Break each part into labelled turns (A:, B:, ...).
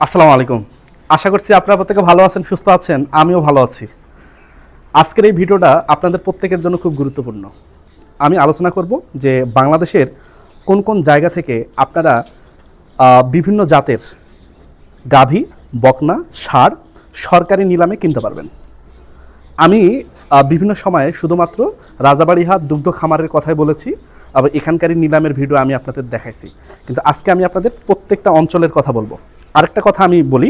A: আসসালামু আলাইকুম। আশা করছি আপনারা প্রত্যেকে ভালো আছেন, সুস্থ আছেন, আমিও ভালো আছি। আজকের এই ভিডিওটা আপনাদের প্রত্যেকের জন্য খুব গুরুত্বপূর্ণ। আমি আলোচনা করব যে বাংলাদেশের কোন কোন জায়গা থেকে আপনারা বিভিন্ন জাতের গাভী, বকনা সার সরকারি নিলামে কিনতে পারবেন। আমি বিভিন্ন সময়ে শুধুমাত্র রাজাবাড়িহাট দুগ্ধ খামারের কথাই বলেছি, আবার এখানকারই নিলামের ভিডিও আমি আপনাদের দেখাইছি। কিন্তু আজকে আমি আপনাদের প্রত্যেকটা অঞ্চলের কথা বলব। আরেকটা কথা আমি বলি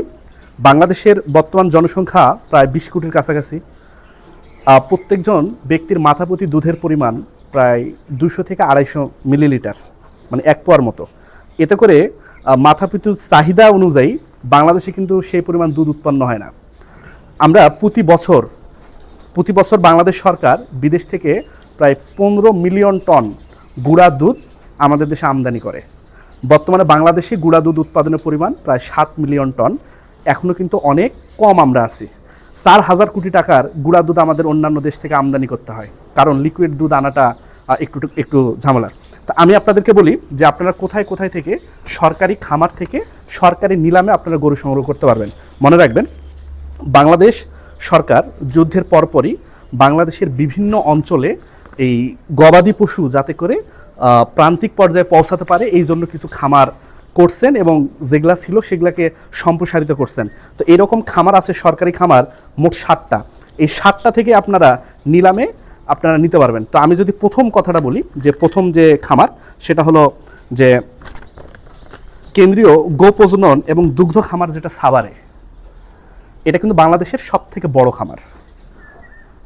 A: বাংলাদেশের বর্তমান জনসংখ্যা প্রায় বিশ কোটির কাছাকাছি। প্রত্যেকজন ব্যক্তির মাথাপ্রতি দুধের পরিমাণ প্রায় দুশো থেকে আড়াইশো মিলিলিটার মানে এক পোয়ার মতো। এতে করে আহ, মাথাপিছু চাহিদা অনুযায়ী বাংলাদেশে কিন্তু সেই পরিমাণ দুধ উৎপন্ন হয় না। আমরা প্রতি বছর প্রতি বছর বাংলাদেশ সরকার বিদেশ থেকে প্রায় পনেরো মিলিয়ন টন গুঁড়া দুধ আমাদের দেশে আমদানি করে। বর্তমানে বাংলাদেশে গুঁড়া দুধ উৎপাদনের পরিমাণ প্রায় সাত মিলিয়ন টন। এখনও কিন্তু অনেক কম আমরা আছি। চার হাজার কোটি টাকার গুঁড়া দুধ আমাদের অন্যান্য দেশ থেকে আমদানি করতে হয়। কারণ লিকুইড দুধ আনাটা একটু একটু ঝামেলার তা আমি আপনাদেরকে বলি যে আপনারা কোথায় কোথায় থেকে সরকারি খামার থেকে সরকারি নিলামে আপনারা গরু সংগ্রহ করতে পারবেন। মনে রাখবেন, বাংলাদেশ সরকার যুদ্ধের পরপরই বাংলাদেশের বিভিন্ন অঞ্চলে এই গবাদি পশু যাতে করে প্রান্তিক পর্যায়ে পৌঁছাতে পারে, এই জন্য কিছু খামার করছেন এবং যেগুলা ছিল সেগুলাকে সম্প্রসারিত করছেন। তো এরকম খামার আছে, সরকারি খামার, মোট ষাটটা এই ষাটটা থেকে আপনারা নিলামে আপনারা নিতে পারবেন। তো আমি যদি প্রথম কথাটা বলি, যে প্রথম যে খামার, সেটা হলো যে কেন্দ্রীয় গো প্রজনন এবং দুগ্ধ খামার যেটা সাভারে, এটা কিন্তু বাংলাদেশের সব থেকে বড় খামার।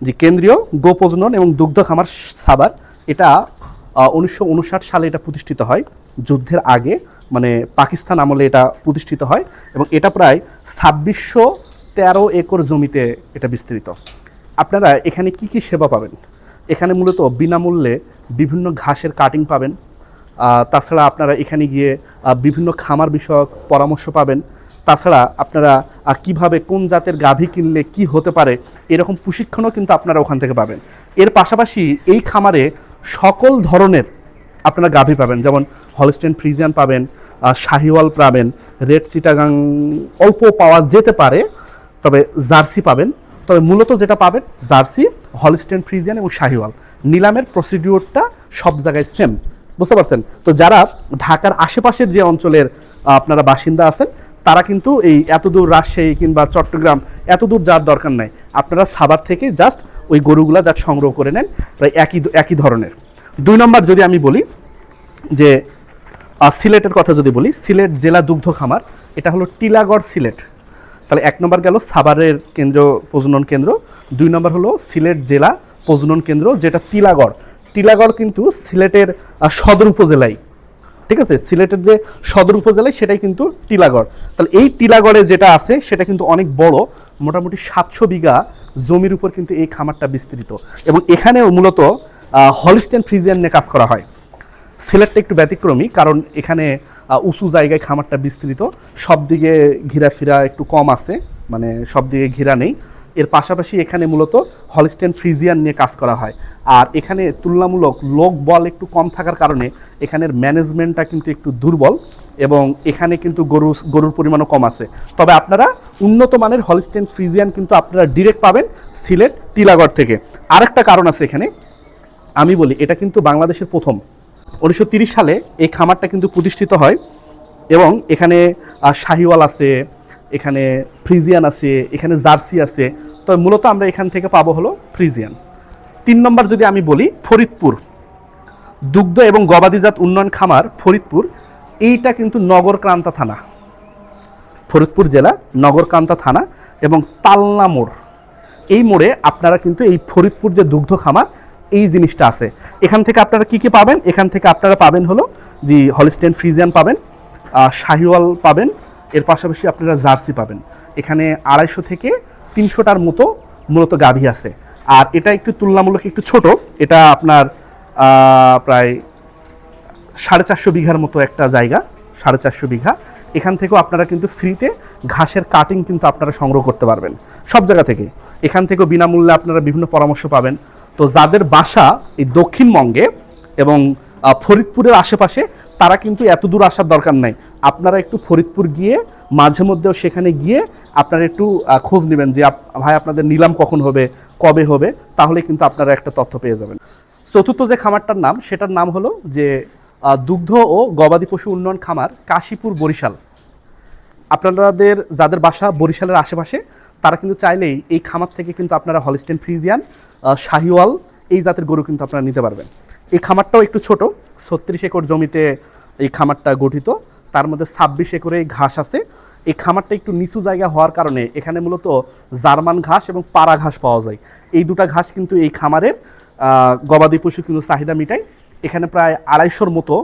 A: যে কেন্দ্রীয় গো প্রজনন এবং দুগ্ধ খামার সাবার এটা উনিশশো উনষাট সালে এটা প্রতিষ্ঠিত হয়। যুদ্ধের আগে মানে পাকিস্তান আমলে এটা প্রতিষ্ঠিত হয় এবং এটা প্রায় ছাব্বিশশো তেরো একর জমিতে এটা বিস্তৃত। আপনারা এখানে কি কি সেবা পাবেন? এখানে মূলত বিনামূল্যে বিভিন্ন ঘাসের কাটিং পাবেন। তাছাড়া আপনারা এখানে গিয়ে বিভিন্ন খামার বিষয়ক পরামর্শ পাবেন। তাছাড়া আপনারা কীভাবে কোন জাতের গাভী কিনলে কি হতে পারে, এরকম প্রশিক্ষণও কিন্তু আপনারা ওখান থেকে পাবেন। এর পাশাপাশি এই খামারে সকল ধরনের আপনারা গাভী পাবেন। যেমন হলস্টেন ফ্রিজিয়ান পাবেন শাহিওয়াল পাবেন রেড চিটাগাং অল্প পাওয়া যেতে পারে, তবে জার্সি পাবেন। তবে মূলত যেটা পাবেন জার্সি হলস্টেন ফ্রিজিয়ান এবং শাহিওয়াল নিলামের প্রসিডিওরটা সব জায়গায় সেম বুঝতে পারছেন? তো যারা ঢাকার আশেপাশের যে অঞ্চলের আপনারা বাসিন্দা আছেন তারা কিন্তু এই এতদূর রাজশাহী কিংবা চট্টগ্রাম এতদূর যাওয়ার দরকার নাই। আপনারা সাবার থেকে জাস্ট ওই গরুগুলা যা সংগ্রহ করে নেন, প্রায় একই একই ধরনের। দুই নম্বর যদি আমি বলি, যে সিলেটের কথা যদি বলি, সিলেট জেলা দুগ্ধ খামার, এটা হলো টিলাগড় সিলেট। তাহলে এক নম্বর গেল সাভারের কেন্দ্র, প্রজনন কেন্দ্র। দুই নম্বর হলো সিলেট জেলা প্রজনন কেন্দ্র, যেটা টিলাগড়। টিলাগড় কিন্তু সিলেটের সদর উপজেলায়। ঠিক আছে? সিলেটের যে সদর উপজেলায় সেটাই কিন্তু টিলাগড়। তাহলে এই টিলাগড়ে যেটা আছে, সেটা কিন্তু অনেক বড়। মোটামুটি সাতশো বিঘা জমির উপর কিন্তু এই খামারটা বিস্তৃত। এবং এখানেও মূলত হলিস্টেন ফ্রিজিয়ান নিয়ে কাজ করা হয়। সিলেটটা একটু ব্যতিক্রমী, কারণ এখানে উঁচু জায়গায় খামারটা বিস্তৃত। সব দিকে ঘিরাফিরা একটু কম আছে মানে সব দিকে ঘিরা নেই। এর পাশাপাশি এখানে মূলত হলিস্টেন ফ্রিজিয়ান নিয়ে কাজ করা হয়। আর এখানে তুলনামূলক লোক বল একটু কম থাকার কারণে এখানের ম্যানেজমেন্টটা কিন্তু একটু দুর্বল এবং এখানে কিন্তু গরু, গরুর পরিমাণও কম আছে। তবে আপনারা উন্নত মানের হলিস্টেন ফ্রিজিয়ান কিন্তু আপনারা ডিরেক্ট পাবেন সিলেট, টিলাগড় থেকে। আরেকটা কারণ আছে এখানে, আমি বলি, এটা কিন্তু বাংলাদেশের প্রথম। উনিশশো তিরিশ সালে এই খামারটা কিন্তু প্রতিষ্ঠিত হয় এবং এখানে শাহিওয়াল আছে, এখানে ফ্রিজিয়ান আছে, এখানে জার্সি আছে। তবে মূলত আমরা এখান থেকে পাবো হলো ফ্রিজিয়ান। তিন নম্বর যদি আমি বলি, ফরিদপুর। দুগ্ধ এবং গবাদিজাত উন্নয়ন খামার ফরিদপুর। এইটা কিন্তু নগরক্রান্তা থানা। ফরিদপুর জেলা নগরকান্তা থানা এবং তালনা মোড়। এই মোড়ে আপনারা কিন্তু এই ফরিদপুর যে দুগ্ধ খামার, এই জিনিসটা আছে। এখান থেকে আপনারা কি কি পাবেন? এখান থেকে আপনারা পাবেন হলো যে হলিস্টেন ফ্রিজিয়ান পাবেন শাহিওয়াল পাবেন, এর পাশাপাশি আপনারা জার্সি পাবেন। এখানে আড়াইশো থেকে তিনশোটার মতো মূলত গাভী আছে। আর এটা একটু তুলনামূলক একটু ছোট, এটা আপনার প্রায় সাড়ে চারশো বিঘার মতো একটা জায়গা, সাড়ে চারশো বিঘা। এখান থেকেও আপনারা কিন্তু ফ্রিতে ঘাসের কাটিং কিন্তু আপনারা সংগ্রহ করতে পারবেন, সব জায়গা থেকে। এখান থেকেও বিনামূল্যে আপনারা বিভিন্ন পরামর্শ পাবেন। তো যাদের বাসা এই দক্ষিণবঙ্গে এবং ফরিদপুরের আশেপাশে, তারা কিন্তু এত দূর আসার দরকার নাই। আপনারা একটু ফরিদপুর গিয়ে মাঝে মধ্যেও সেখানে গিয়ে আপনারা একটু খোঁজ নেবেন যে ভাই আপনাদের নিলাম কখন হবে, কবে হবে, তাহলে কিন্তু আপনারা একটা তথ্য পেয়ে যাবেন। চতুর্থ যে খামারটার নাম, সেটার নাম হলো যে দুগ্ধ ও গবাদি পশু উন্নয়ন খামার কাশীপুর বরিশাল। আপনাদের, যাদের বাসা বরিশালের আশেপাশে, তারা কিন্তু চাইলেই এই খামার থেকে কিন্তু আপনারা হলিস্টেন ফ্রিজিয়ান শাহিওয়াল, এই জাতের গরু কিন্তু আপনারা নিতে পারবেন। এই খামারটাও একটু ছোট, ছত্রিশ একর জমিতে এই খামারটা গঠিত। তার মধ্যে ছাব্বিশ একরে ঘাস আছে। এই খামারটা একটু নিচু জায়গা হওয়ার কারণে এখানে মূলত জার্মান ঘাস এবং পাড়া ঘাস পাওয়া যায়। এই দুটা ঘাস কিন্তু এই খামারের গবাদি পশু কিন্তু চাহিদা মিটায়। এখানে প্রায় আড়াইশোর মতো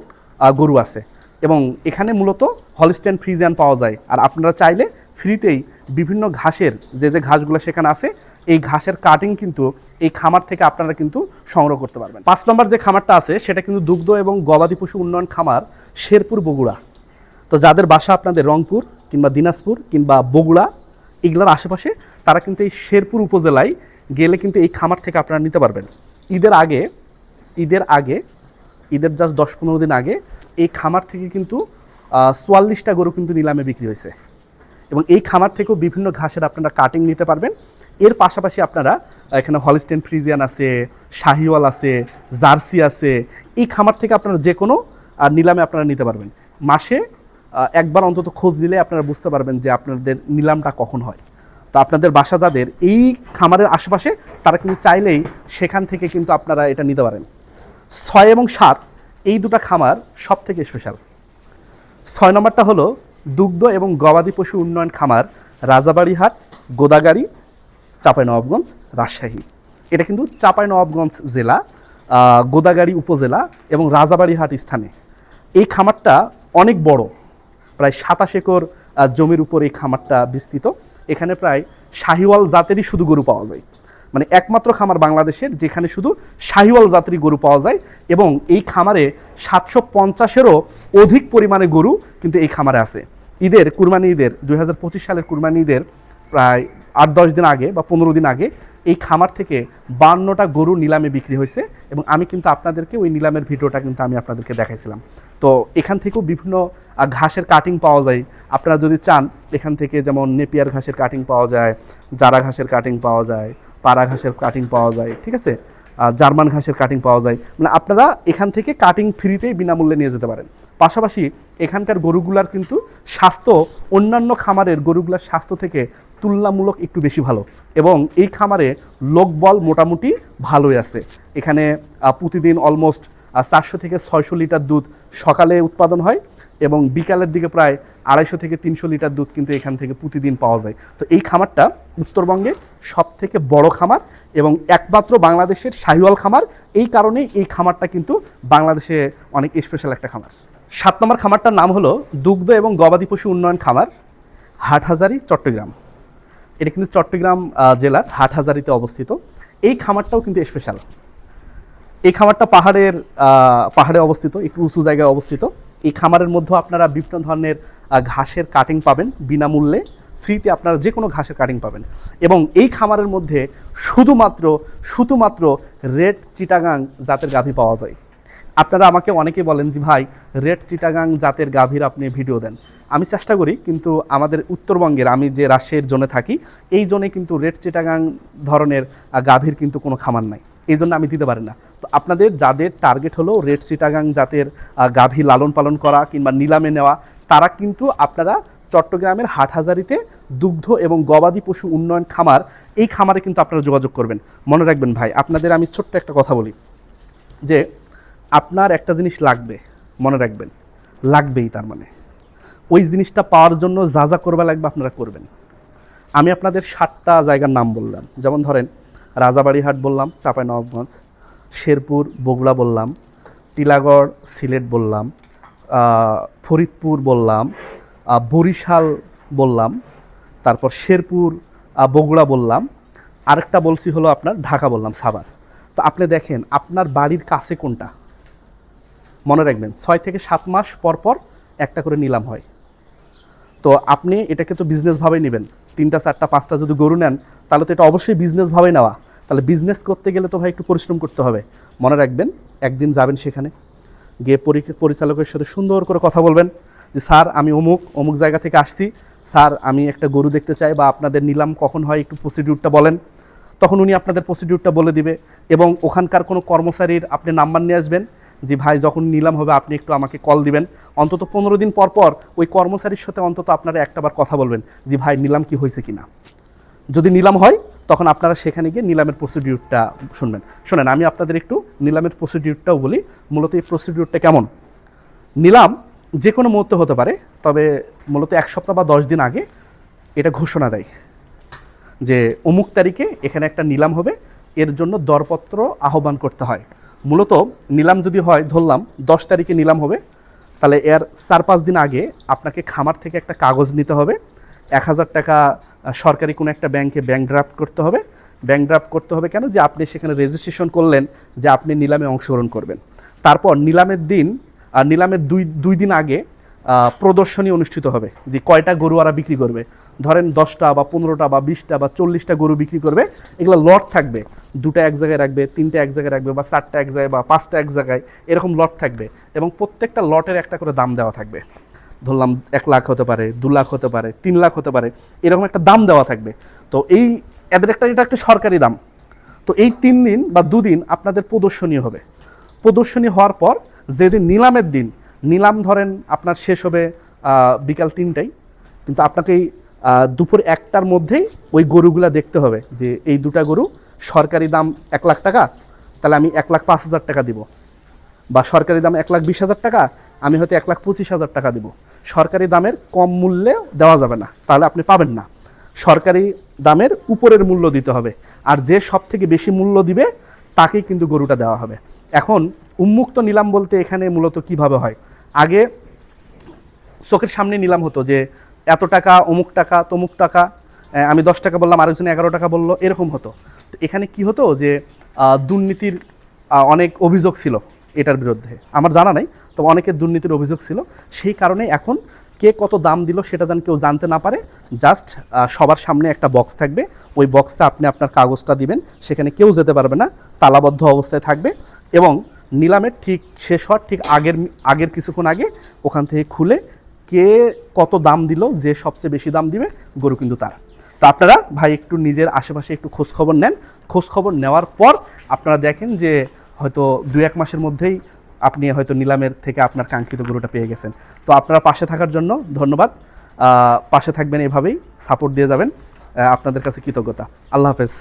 A: গরু আছে। এবং এখানে মূলত হলিস্টেন ফ্রিজিয়ান পাওয়া যায়। আর আপনারা চাইলে ফ্রিতেই বিভিন্ন ঘাসের যে যে ঘাসগুলো সেখানে আছে, এই ঘাসের কাটিং কিন্তু এই খামার থেকে আপনারা কিন্তু সংগ্রহ করতে পারবেন। পাঁচ নম্বর যে খামারটা আছে, সেটা কিন্তু দুগ্ধ এবং গবাদি পশু উন্নয়ন খামার শেরপুর বগুড়া। তো যাদের বাসা আপনাদের রংপুর কিংবা দিনাজপুর কিংবা বগুড়া, এগুলোর আশেপাশে, তারা কিন্তু এই শেরপুর উপজেলায় গেলে কিন্তু এই খামার থেকে আপনারা নিতে পারবেন। ঈদের আগে ঈদের আগে, ঈদের জাস্ট দশ পনেরো দিন আগে এই খামার থেকে কিন্তু চুয়াল্লিশটা গরু কিন্তু নিলামে বিক্রি হয়েছে। এবং এই খামার থেকেও বিভিন্ন ঘাসের আপনারা কাটিং নিতে পারবেন। এর পাশাপাশি আপনারা এখানে হলিস্টেন ফ্রিজিয়ান আছে শাহিওয়াল আছে জার্সি আছে, এই খামার থেকে আপনারা যে কোনো নিলামে আপনারা নিতে পারবেন। মাসে একবার অন্তত খোঁজ নিলে আপনারা বুঝতে পারবেন যে আপনাদের নিলামটা কখন হয়। তো আপনাদের বাসা যাদের, এই খামারের আশেপাশে তারা কিন্তু চাইলেই সেখান থেকে কিন্তু আপনারা এটা নিতে পারেন। ছয় এবং সাত, এই দুটো খামার সব থেকে স্পেশাল ছয় নম্বরটা হলো দুগ্ধ এবং গবাদি পশু উন্নয়ন খামার রাজাবাড়িহাট, গোদাগাড়ি, চাঁপাইনবাবগঞ্জ, রাজশাহী। এটা কিন্তু চাঁপাইনবাবগঞ্জ জেলা গোদাগাড়ি উপজেলা এবং রাজাবাড়িহাট স্থানে। এই খামারটা অনেক বড়। প্রায় সাতাশ একর জমির উপর এই খামারটা বিস্তৃত। এখানে প্রায় শাহিওয়াল জাতেরই শুধু গরু পাওয়া যায়। মানে একমাত্র খামার বাংলাদেশের, যেখানে শুধু শাহিওয়াল জাতেরই গরু পাওয়া যায় এবং এই খামারে সাতশো পঞ্চাশেরও অধিক পরিমাণে গরু কিন্তু এই খামারে আছে। ঈদের কুরবানি ঈদের, দুই হাজার পঁচিশ সালের কুরবানি ঈদের প্রায় আট দশ দিন আগে বা পনেরো দিন আগে এই খামার থেকে বান্নটা গরু নিলামে বিক্রি হয়েছে এবং আমি কিন্তু আপনাদেরকে ওই নিলামের ভিডিওটা কিন্তু আমি আপনাদেরকে দেখাইছিলাম। তো এখান থেকেও বিভিন্ন ঘাসের কাটিং পাওয়া যায়। আপনারা যদি চান, এখান থেকে যেমন নেপিয়ার ঘাসের কাটিং পাওয়া যায়, জারা ঘাসের কাটিং পাওয়া যায় পাড়া ঘাসের কাটিং পাওয়া যায়, ঠিক আছে? জার্মান ঘাসের কাটিং পাওয়া যায়। মানে আপনারা এখান থেকে কাটিং ফ্রিতেই বিনামূল্যে নিয়ে যেতে পারেন। পাশাপাশি এখানকার গরুগুলার কিন্তু স্বাস্থ্য, অন্যান্য খামারের গরুগুলার স্বাস্থ্য থেকে তুলনামূলক একটু বেশি ভালো। এবং এই খামারে লোকবল মোটামুটি ভালোই আছে। এখানে প্রতিদিন অলমোস্ট চারশো থেকে ছয়শো লিটার দুধ সকালে উৎপাদন হয় এবং বিকালের দিকে প্রায় আড়াইশো থেকে তিনশো লিটার দুধ কিন্তু এখান থেকে প্রতিদিন পাওয়া যায়। তো এই খামারটা উত্তরবঙ্গে সব থেকে বড় খামার এবং একমাত্র বাংলাদেশের শাহিওয়াল খামার। এই কারণেই এই খামারটা কিন্তু বাংলাদেশে অনেক স্পেশাল একটা খামার। সাত নম্বর খামারটার নাম হলো দুগ্ধ এবং গবাদি পশু উন্নয়ন খামার, হাটহাজারি, চট্টগ্রাম। এটা কিন্তু চট্টগ্রাম জেলার হাটহাজারিতে অবস্থিত। এই খামারটাও কিন্তু স্পেশাল এই খামারটা পাহাড়ের পাহাড়ে অবস্থিত, একটু উঁচু জায়গায় অবস্থিত। এই খামারের মধ্যে আপনারা বিভিন্ন ধরনের ঘাসের কাটিং পাবেন বিনামূল্যে, ফ্রিতে আপনারা যে কোনো ঘাসের কাটিং পাবেন। এবং এই খামারের মধ্যে শুধুমাত্র শুধুমাত্র রেড চিটাগাং জাতের গাভী পাওয়া যায়। আপনারা আমাকে অনেকে বলেন যে, ভাই রেড চিটাগাং জাতের গাভীর আপনি ভিডিও দেন। আমি চেষ্টা করি, কিন্তু আমাদের উত্তরবঙ্গের, আমি যে রাজশাহীর জোনে থাকি, এই জোনে কিন্তু রেড চিটাগাং ধরনের গাভীর কিন্তু কোনো খামার নাই। এই জন্য আমি দিতে পারি না। আপনাদের যাদের টার্গেট হলো রেড সিটাগাং জাতের গাভী লালন পালন করা কিংবা নিলামে নেওয়া, তারা কিন্তু আপনারা চট্টগ্রামের হাটহাজারিতে দুগ্ধ এবং গবাদি পশু উন্নয়ন খামার, এই খামারে কিন্তু আপনারা যোগাযোগ করবেন। মনে রাখবেন ভাই, আপনাদের আমি ছোট্ট একটা কথা বলি, যে আপনার একটা জিনিস লাগবে, মনে রাখবেন, লাগবেই তার মানে। ওই জিনিসটা পাওয়ার জন্য যা যা করবা লাগবে আপনারা করবেন। আমি আপনাদের সাতটা জায়গার নাম বললাম, যেমন ধরেন রাজাবাড়িহাট বললাম, চাঁপাইনবাবগঞ্জ শেরপুর, বগুড়া বললাম টিলাগড় সিলেট বললাম ফরিদপুর বললাম বরিশাল বললাম, তারপর শেরপুর বগুড়া বললাম, আরেকটা বলছি হলো আপনার ঢাকা বললাম, সাভার। তো আপনি দেখেন, আপনার বাড়ির কাছে কোনটা? মনে রাখবেন, ছয় থেকে সাত মাস পর পর একটা করে নিলাম হয়। তো আপনি এটাকে তো বিজনেসভাবেই নেবেন। তিনটা, চারটা, পাঁচটা যদি গরু নেন, তাহলে তো এটা অবশ্যই বিজনেসভাবেই নেওয়া। তাহলে বিজনেস করতে গেলে তো ভাই একটু পরিশ্রম করতে হবে। মনে রাখবেন, একদিন যাবেন সেখানে, গিয়ে পরিচালকের সাথে সুন্দর করে কথা বলবেন যে, স্যার, আমি অমুক অমুক জায়গা থেকে আসছি। স্যার, আমি একটা গরু দেখতে চাই বা আপনাদের নিলাম কখন হয় একটু প্রসিডিউরটা বলেন। তখন উনি আপনাদের প্রসিডিউরটা বলে দিবে এবং ওখানকার কোনো কর্মচারীর আপনি নাম্বার নিয়ে আসবেন যে, ভাই, যখন নিলাম হবে আপনি একটু আমাকে কল দিবেন। অন্তত পনেরো দিন পর পর ওই কর্মচারীর সাথে অন্তত আপনারা একটাবার কথা বলবেন যে, ভাই, নিলাম কি হয়েছে কিনা? যদি নিলাম হয় তখন আপনারা সেখানে গিয়ে নিলামের প্রসিডিউরটা শুনবেন। শোনেন, আমি আপনাদের একটু নিলামের প্রসিডিউরটাও বলি। মূলত এই প্রসিডিউরটা কেমন? নিলাম যে কোনো মুহূর্তে হতে পারে, তবে মূলত এক সপ্তাহ বা দশ দিন আগে এটা ঘোষণা দেয় যে অমুক তারিখে এখানে একটা নিলাম হবে, এর জন্য দরপত্র আহ্বান করতে হয়। মূলত নিলাম যদি হয়, ধরলাম দশ তারিখে নিলাম হবে, তাহলে এর চার পাঁচ দিন আগে আপনাকে খামার থেকে একটা কাগজ নিতে হবে, এক হাজার টাকা সরকারি কোনো একটা ব্যাংকে ব্যাংক ড্রাফট করতে হবে। ব্যাংক ড্রাফট করতে হবে কেন? যে আপনি সেখানে রেজিস্ট্রেশন করলেন, যে আপনি নিলামে অংশগ্রহণ করবেন। তারপর নিলামের দিন আর নিলামের দুই দুই দিন আগে প্রদর্শনী অনুষ্ঠিত হবে। যে কয়টা গরু আরা বিক্রি করবে? ধরেন দশটা বা পনেরোটা বা বিশটা বা চল্লিশটা গরু বিক্রি করবে। এগুলো লট থাকবে। দুটা এক জায়গায় রাখবে, তিনটা এক জায়গায় রাখবে বা চারটা এক জায়গায় বা পাঁচটা এক জায়গায় এরকম লট থাকবে। এবং প্রত্যেকটা লটের একটা করে দাম দেওয়া থাকবে। ধরলাম এক লাখ হতে পারে, দু লাখ হতে পারে, তিন লাখ হতে পারে, এরকম একটা দাম দেওয়া থাকবে। তো এই এদের একটা, এটা একটা সরকারি দাম। তো এই তিন দিন বা দুদিন আপনাদের প্রদর্শনী হবে। প্রদর্শনী হওয়ার পর যেদিন নিলামের দিন, নিলাম ধরেন আপনার শেষ হবে বিকাল তিনটায়, কিন্তু আপনাকে দুপুর একটার মধ্যেই ওই গরুগুলা দেখতে হবে যে এই দুটা গরু সরকারি দাম এক লাখ টাকা, তাহলে আমি এক লাখ পাঁচ হাজার টাকা দিব। বা সরকারি দাম এক লাখ বিশ হাজার টাকা, আমি হয়তো এক লাখ পঁচিশ হাজার টাকা দিব। সরকারি দামের কম মূল্যে দেওয়া যাবে না, তাহলে আপনি পাবেন না। সরকারি দামের উপরের মূল্য দিতে হবে, আর যে সব থেকে বেশি মূল্য দিবে, তাকেই কিন্তু গরুটা দেওয়া হবে। এখন, উন্মুক্ত নিলাম বলতে এখানে মূলত কীভাবে হয়? আগে চোখের সামনে নিলাম হতো যে, এত টাকা, অমুক টাকা, তমুক টাকা আমি দশ টাকা বললাম, আরেকজন এগারো টাকা বলল, এরকম হতো। তো এখানে কি হতো যে দুর্নীতির অনেক অভিযোগ ছিল। এটার বিরুদ্ধে। আমার জানা নাই তবে অনেকের দুর্নীতির অভিযোগ ছিল। সেই কারণে এখন কে কত দাম দিল সেটা যেন কেউ জানতে না পারে জাস্ট সবার সামনে একটা বক্স থাকবে। ওই বক্সে আপনি আপনার কাগজটা দিবেন, সেখানে কেউ যেতে পারবে না, তালাবদ্ধ অবস্থায় থাকবে এবং নিলামের ঠিক শেষ হওয়ার ঠিক আগের আগের কিছুক্ষণ আগে ওখান থেকে খুলে কে কত দাম দিল, যে সবচেয়ে বেশি দাম দিবে, গরু কিন্তু তার। তো আপনারা ভাই একটু নিজের আশেপাশে একটু খোঁজখবর নেন। খোঁজখবর নেওয়ার পর আপনারা দেখেন যে হয়তো দু এক মাসের মধ্যেই আপনি হয়তো নিলামের থেকে আপনার কাঙ্ক্ষিত গরুটা পেয়ে গেছেন। তো আপনারা পাশে থাকার জন্য ধন্যবাদ। পাশে থাকবেন এভাবেই সাপোর্ট দিয়ে যাবেন। আপনাদের কাছে কৃতজ্ঞতা। আল্লাহ হাফেজ।